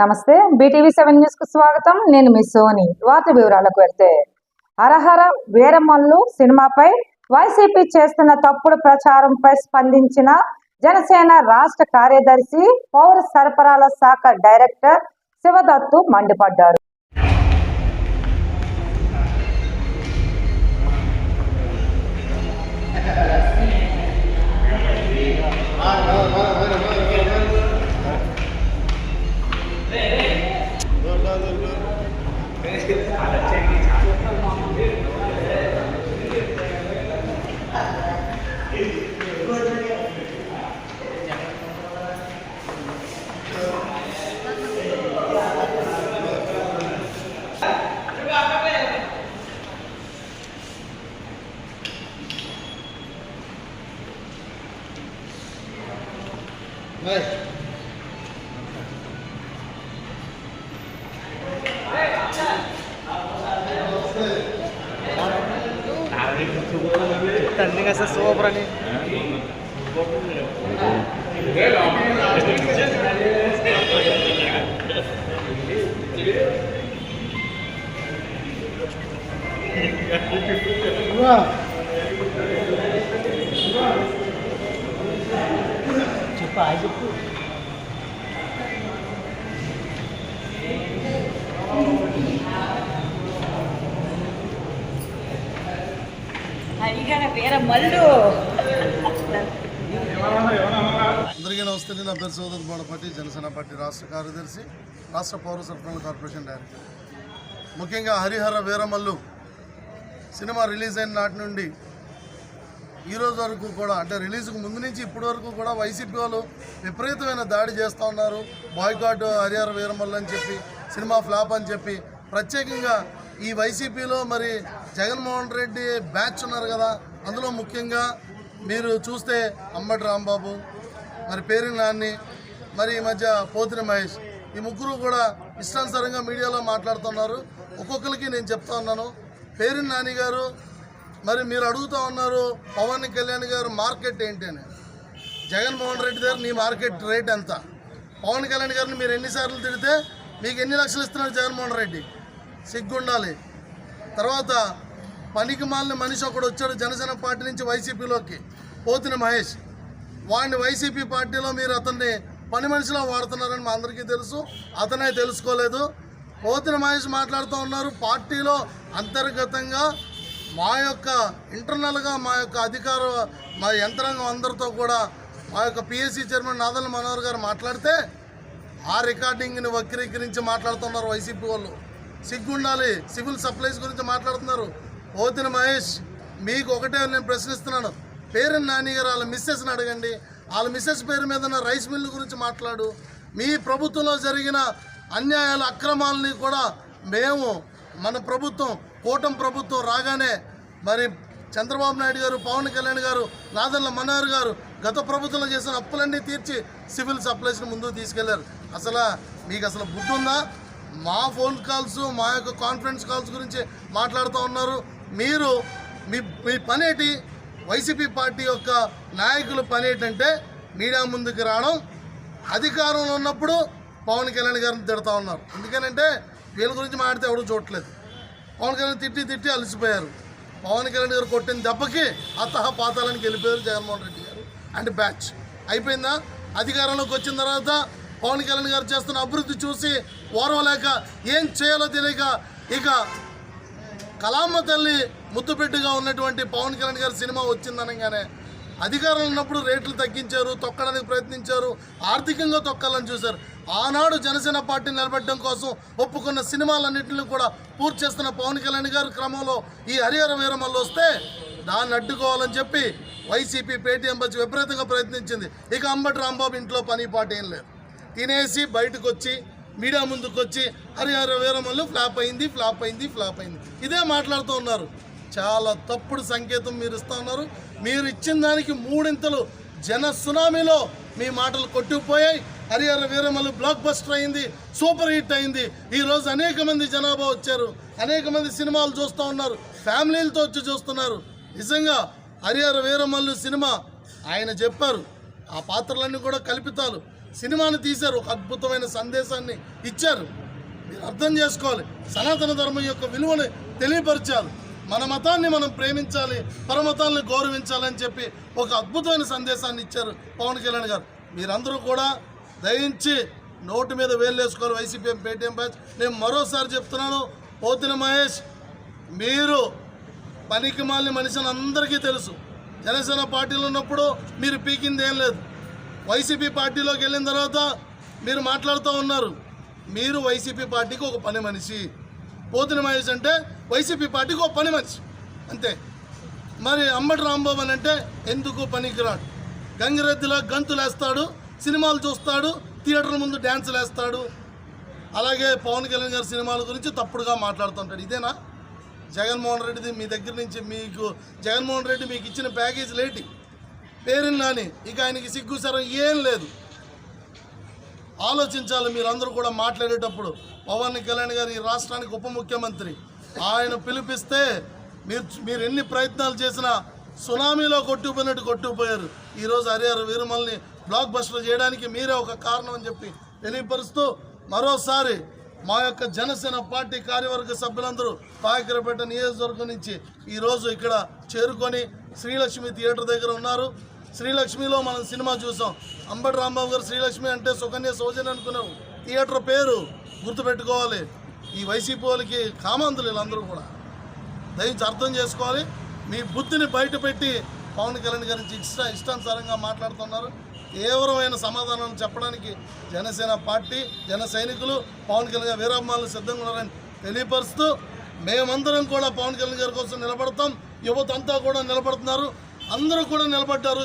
నమస్తే. BTV seven న్యూస్కు స్వాగతం. నేను మీ సోని. వార్త వివరాలకు వెళ్తే అరహర వీరమల్లు సినిమాపై వైసీపీ చేస్తున్న తప్పుడు ప్రచారంపై స్పందించిన జనసేన రాష్ట్ర కార్యదర్శి పౌర సరఫరాల శాఖ డైరెక్టర్ శివదత్తు మండిపడ్డారు. Okay. చెప్తాను కదా సార్ సూపర్ అని చెప్పు ఆయన చెప్పు హరిహర వీర మల్లు. అందరికీ నమస్తే నా పేరు సోదరు బోడపాటి జనసేన పార్టీ రాష్ట్ర కార్యదర్శి రాష్ట్ర పౌర సరఫరాల కార్పొరేషన్ డైరెక్టర్. ముఖ్యంగా హరిహర వీరమల్లు సినిమా రిలీజ్ అయిన నాటి నుండి ఈరోజు వరకు కూడా అంటే రిలీజ్కు ముందు నుంచి ఇప్పటి వరకు కూడా వైసీపీ వాళ్ళు విపరీతమైన దాడి చేస్తూ ఉన్నారు. బాయ్కాట్ హరిహర వీరమల్లు అని చెప్పి సినిమా ఫ్లాప్ అని చెప్పి. ప్రత్యేకంగా ఈ వైసీపీలో మరి జగన్మోహన్ రెడ్డి బ్యాచ్ ఉన్నారు కదా అందులో ముఖ్యంగా మీరు చూస్తే అంబటి రాంబాబు మరి పేరు నాన్ని మరి ఈ మధ్య పోతిన మహేష్ ఈ ముగ్గురు కూడా ఇష్టానుసారంగా మీడియాలో మాట్లాడుతున్నారు. ఒక్కొక్కరికి నేను చెప్తా ఉన్నాను. పేరు నాని గారు మరి మీరు అడుగుతా ఉన్నారు పవన్ కళ్యాణ్ గారు మార్కెట్ ఏంటి అని. జగన్మోహన్ రెడ్డి గారు నీ మార్కెట్ రేట్ ఎంత? పవన్ కళ్యాణ్ గారిని మీరు ఎన్నిసార్లు తిడితే మీకు ఎన్ని లక్షలు ఇస్తున్నారు జగన్మోహన్ రెడ్డి? సిగ్గుండాలి. తర్వాత పనికి మాలిన మనిషి ఒకడు వచ్చాడు జనసేన పార్టీ నుంచి వైసీపీలోకి. పోతిన మహేష్ వాడిని వైసీపీ పార్టీలో మీరు అతన్ని పని మనిషిలో వాడుతున్నారని మా అందరికీ తెలుసు అతనే తెలుసుకోలేదు. పోతిన మహేష్ మాట్లాడుతూ ఉన్నారు పార్టీలో అంతర్గతంగా మా యొక్క ఇంటర్నల్గా మా యొక్క అధికార మా యంత్రాంగం అందరితో కూడా మా యొక్క పిఎస్సి చైర్మన్ నాదల్ మనోహర్ గారు మాట్లాడితే ఆ రికార్డింగ్ని వక్రీకరించి మాట్లాడుతున్నారు వైసీపీ వాళ్ళు. సిగ్గుండాలి సివిల్ సప్లైస్ గురించి మాట్లాడుతున్నారు. పోతిన మహేష్ మీకు ఒకటే నేను ప్రశ్నిస్తున్నాను. పేరు నాని గారు వాళ్ళ మిస్సెస్ని అడగండి. వాళ్ళ మిస్సెస్ పేరు మీద ఉన్న రైస్ మిల్లు గురించి మాట్లాడు. మీ ప్రభుత్వంలో జరిగిన అన్యాయాల అక్రమాలని కూడా మేము మన ప్రభుత్వం కూటమి ప్రభుత్వం రాగానే మరి చంద్రబాబు నాయుడు గారు పవన్ కళ్యాణ్ గారు నాదల్ల మనోహర్ గారు గత ప్రభుత్వంలో చేసిన అప్పులన్నీ తీర్చి సివిల్ సప్లైస్ని ముందుకు తీసుకెళ్ళారు. అసలు మీకు అసలు బుద్ధి ఉందా మా ఫోన్ కాల్స్ మా యొక్క కాన్ఫరెన్స్ కాల్స్ గురించి మాట్లాడుతూ ఉన్నారు. మీరు మీ మీ పనేటి వైసీపీ పార్టీ యొక్క నాయకుల పని ఏంటంటే మీడియా ముందుకు రావడం అధికారంలో ఉన్నప్పుడు పవన్ కళ్యాణ్ గారిని తిడతా ఉన్నారు. ఎందుకనంటే వీళ్ళ గురించి మాట్లాడితే ఎవరు చూడట్లేదు. పవన్ కళ్యాణ్ తిట్టి తిట్టి అలసిపోయారు. పవన్ కళ్యాణ్ గారు కొట్టిన దెబ్బకి అతహ పాతాలని వెళ్ళిపోయారు జగన్మోహన్ రెడ్డి గారు. అండ్ బ్యాచ్ అయిపోయిందా? అధికారంలోకి వచ్చిన తర్వాత పవన్ కళ్యాణ్ గారు చేస్తున్న అభివృద్ధి చూసి ఓర్వలేక ఏం చేయాలో తెలియక ఇక కలామ్మ తల్లి ముద్దుపెట్టుగా ఉన్నటువంటి పవన్ కళ్యాణ్ గారి సినిమా వచ్చిందనగానే అధికారంలో ఉన్నప్పుడు రేట్లు తగ్గించారు తొక్కడానికి ప్రయత్నించారు ఆర్థికంగా తొక్కాలని చూశారు. ఆనాడు జనసేన పార్టీ నిలబెట్టడం కోసం ఒప్పుకున్న సినిమాలన్నింటినీ కూడా పూర్తి చేస్తున్న పవన్ కళ్యాణ్ గారి క్రమంలో ఈ హరిహర వీరమల్లు వస్తే దాన్ని అడ్డుకోవాలని చెప్పి వైసీపీ పేటీఎం వచ్చి విపరీతంగా ప్రయత్నించింది. ఇక అంబటి రాంబాబు ఇంట్లో పని పాట ఏం లేదు. తినేసి బయటకు వచ్చి మీడియా ముందుకు వచ్చి హరిహర వీరమల్లు ఫ్లాప్ అయింది ఫ్లాప్ అయింది ఫ్లాప్ అయింది. ఇదే మాట్లాడుతూ ఉన్నారు. చాలా తప్పుడు సంకేతం మీరు ఇస్తూ ఉన్నారు. మీరు ఇచ్చిన దానికి మూడింతలు జన సునామీలో మీ మాటలు కొట్టుకుపోయాయి. హరిహర వీరమల్లు బ్లాక్ బస్టర్ అయింది సూపర్ హిట్ అయింది. ఈరోజు అనేక మంది జనాభా వచ్చారు. అనేక మంది సినిమాలు చూస్తూ ఉన్నారు. ఫ్యామిలీలతో వచ్చి చూస్తున్నారు. నిజంగా హరిహర వీరమల్లు సినిమా ఆయన చెప్పారు. ఆ పాత్రలన్నీ కూడా కల్పితాలు. సినిమాని తీశారు ఒక అద్భుతమైన సందేశాన్ని ఇచ్చారు. మీరు అర్థం చేసుకోవాలి. సనాతన ధర్మం యొక్క విలువని తెలియపరచాలి మన మతాన్ని మనం ప్రేమించాలి పరమతాన్ని గౌరవించాలని చెప్పి ఒక అద్భుతమైన సందేశాన్ని ఇచ్చారు పవన్ కళ్యాణ్ గారు. మీరందరూ కూడా దయించి నోటు మీద వేలు వైసీపీ పేటీఎం బ్యాచ్. నేను మరోసారి చెప్తున్నాను పోతిన మహేష్ మీరు పనికి మాలిన మనిషిని అందరికీ తెలుసు. జనసేన పార్టీలు ఉన్నప్పుడు మీరు పీకింది ఏం లేదు. వైసీపీ పార్టీలోకి వెళ్ళిన తర్వాత మీరు మాట్లాడుతూ ఉన్నారు. మీరు వైసీపీ పార్టీకి ఒక పని మనిషి. పోతుని మహేష్ అంటే వైసీపీ పార్టీకి ఒక పని మనిషి. అంతే. మరి అంబటి రాంబాబు అని అంటే ఎందుకు పనికిరాడు? గంగిరెద్దులా గంతులేస్తాడు సినిమాలు చూస్తాడు థియేటర్ ముందు డ్యాన్సులు వేస్తాడు. అలాగే పవన్ కళ్యాణ్ గారి సినిమాల గురించి తప్పుడుగా మాట్లాడుతుంటాడు ఇదేనా? జగన్మోహన్ రెడ్డిది మీ దగ్గర నుంచి మీకు జగన్మోహన్ రెడ్డి మీకు ఇచ్చిన ప్యాకేజ్ లేటి పేరుని నాని ఇక ఆయనకి సిగ్గు సరం ఏం లేదు. ఆలోచించాలి మీరందరూ కూడా మాట్లాడేటప్పుడు. పవన్ కళ్యాణ్ గారు ఈ రాష్ట్రానికి ఉప ముఖ్యమంత్రి. ఆయన పిలిపిస్తే మీరు మీరు ఎన్ని ప్రయత్నాలు చేసినా సునామీలో కొట్టుకుపోయినట్టు కొట్టుకుపోయారు. ఈరోజు హరిహర వీరమల్ని బ్లాక్ బస్టర్ చేయడానికి మీరే ఒక కారణం అని చెప్పి తెలియపరుస్తూ మరోసారి మా యొక్క జనసేన పార్టీ కార్యవర్గ సభ్యులందరూ పాయకరపేట నియోజకవర్గం నుంచి ఈరోజు ఇక్కడ చేరుకొని శ్రీలక్ష్మి థియేటర్ దగ్గర ఉన్నారు. శ్రీలక్ష్మిలో మనం సినిమా చూసాం. అంబటి రాంబాబు గారు శ్రీలక్ష్మి అంటే సుకన్య సోజన్ అనుకున్నాం థియేటర్ పేరు గుర్తుపెట్టుకోవాలి. ఈ వైసీపీ వాళ్ళకి కామాంధులు వీళ్ళందరూ కూడా. దయచేసి అర్థం చేసుకోవాలి. మీ బుద్ధిని బయటపెట్టి పవన్ కళ్యాణ్ గారి నుంచి ఇష్ట ఇష్టానుసారంగా మాట్లాడుతున్నారు. తీవ్రమైన సమాధానం చెప్పడానికి జనసేన పార్టీ జన సైనికులు పవన్ కళ్యాణ్ గారు వీరాభిమానులు సిద్ధంగా ఉన్నారని తెలియపరుస్తూ మేమందరం కూడా పవన్ కళ్యాణ్ గారి కోసం నిలబడతాం. యువత అంతా కూడా నిలబడుతున్నారు. అందరూ కూడా నిలబడ్డారు.